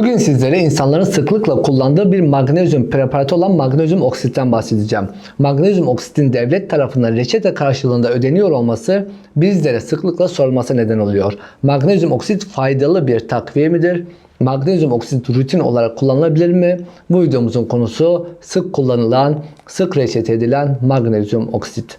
Bugün sizlere insanların sıklıkla kullandığı bir magnezyum preparatı olan magnezyum oksitten bahsedeceğim. Magnezyum oksitin devlet tarafından reçete karşılığında ödeniyor olması bizlere sıklıkla sorulması neden oluyor. Magnezyum oksit faydalı bir takviye midir? Magnezyum oksit rutin olarak kullanılabilir mi? Bu videomuzun konusu sık kullanılan, sık reçete edilen magnezyum oksit.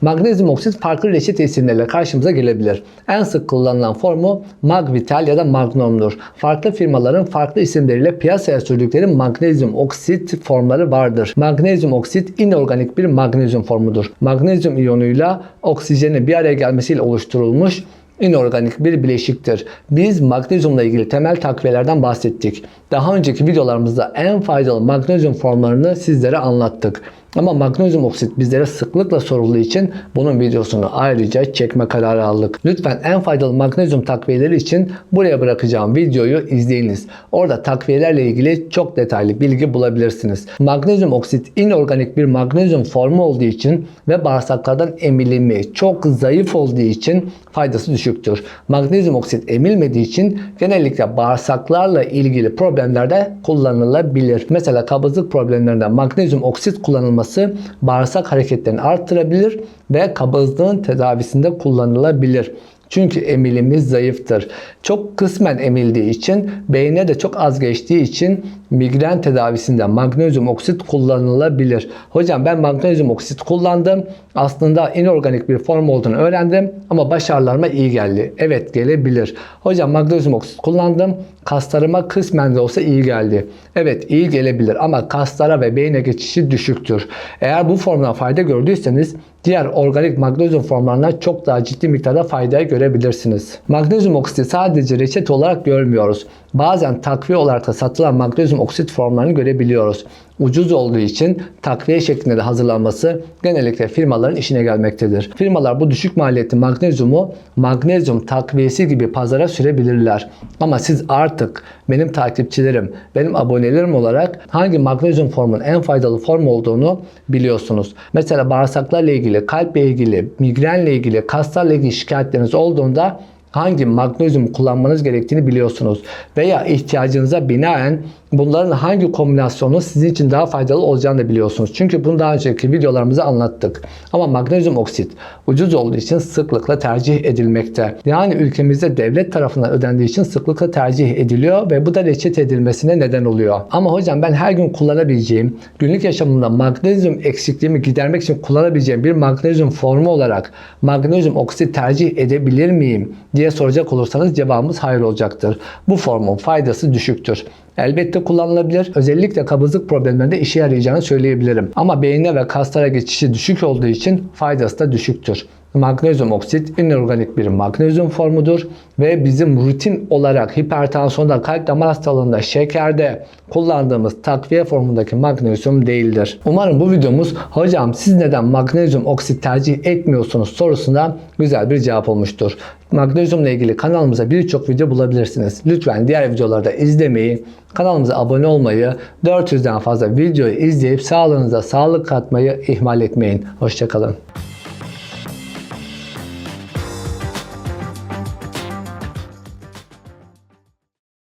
Magnezyum oksit farklı reçete isimleriyle karşımıza gelebilir. En sık kullanılan formu Magvital ya da Magnum'dur. Farklı firmaların farklı isimleriyle piyasaya sürdükleri magnezyum oksit formları vardır. Magnezyum oksit inorganik bir magnezyum formudur. Magnezyum iyonuyla oksijenin bir araya gelmesiyle oluşturulmuş inorganik bir bileşiktir. Biz magnezyumla ilgili temel takviyelerden bahsettik. Daha önceki videolarımızda en faydalı magnezyum formlarını sizlere anlattık. Ama magnezyum oksit bizlere sıklıkla sorulduğu için bunun videosunu ayrıca çekme kararı aldık. Lütfen en faydalı magnezyum takviyeleri için buraya bırakacağım videoyu izleyiniz. Orada takviyelerle ilgili çok detaylı bilgi bulabilirsiniz. Magnezyum oksit inorganik bir magnezyum formu olduğu için ve bağırsaklardan emilimi çok zayıf olduğu için faydası düşüktür. Magnezyum oksit emilmediği için genellikle bağırsaklarla ilgili problemlerde kullanılabilir. Mesela kabızlık problemlerinde magnezyum oksit kullanılması bağırsak hareketlerini arttırabilir ve kabızlığın tedavisinde kullanılabilir. Çünkü emilimiz zayıftır. Çok kısmen emildiği için, beyne de çok az geçtiği için migren tedavisinde magnezyum oksit kullanılabilir. Hocam ben magnezyum oksit kullandım. Aslında inorganik bir form olduğunu öğrendim ama baş ağrılarıma iyi geldi. Evet gelebilir. Hocam magnezyum oksit kullandım. Kaslarıma kısmen de olsa iyi geldi. Evet iyi gelebilir ama kaslara ve beyne geçişi düşüktür. Eğer bu formdan fayda gördüyseniz diğer organik magnezyum formlarına çok daha ciddi miktarda fayda görebilirsiniz. Magnezyum oksiti sadece reçete olarak görmüyoruz. Bazen takviye olarak da satılan magnezyum oksit formlarını görebiliyoruz. Ucuz olduğu için takviye şeklinde de hazırlanması genellikle firmaların işine gelmektedir. Firmalar bu düşük maliyetli magnezyumu magnezyum takviyesi gibi pazara sürebilirler. Ama siz artık benim takipçilerim, benim abonelerim olarak hangi magnezyum formun en faydalı form olduğunu biliyorsunuz. Mesela bağırsaklarla ilgili, kalple ilgili, migrenle ilgili, kaslarla ilgili şikayetleriniz olduğunda hangi magnezyum kullanmanız gerektiğini biliyorsunuz. Veya ihtiyacınıza binaen bunların hangi kombinasyonu sizin için daha faydalı olacağını da biliyorsunuz. Çünkü bunu daha önceki videolarımızda anlattık. Ama magnezyum oksit ucuz olduğu için sıklıkla tercih edilmekte. Yani ülkemizde devlet tarafından ödendiği için sıklıkla tercih ediliyor ve bu da reçete edilmesine neden oluyor. Ama hocam ben her gün kullanabileceğim, günlük yaşamımda magnezyum eksikliğimi gidermek için kullanabileceğim bir magnezyum formu olarak magnezyum oksit tercih edebilir miyim diye soracak olursanız cevabımız hayır olacaktır. Bu formun faydası düşüktür. Elbette kullanılabilir. Özellikle kabızlık problemlerinde işe yarayacağını söyleyebilirim. Ama beyine ve kaslara geçişi düşük olduğu için faydası da düşüktür. Magnezyum oksit inorganik bir magnezyum formudur ve bizim rutin olarak hipertansiyonda, kalp damar hastalığında, şekerde kullandığımız takviye formundaki magnezyum değildir. Umarım bu videomuz hocam siz neden magnezyum oksit tercih etmiyorsunuz sorusuna güzel bir cevap olmuştur. Magnezyumla ilgili kanalımıza birçok video bulabilirsiniz. Lütfen diğer videolarda izlemeyi, kanalımıza abone olmayı, 400'den fazla videoyu izleyip sağlığınıza sağlık katmayı ihmal etmeyin. Hoşçakalın.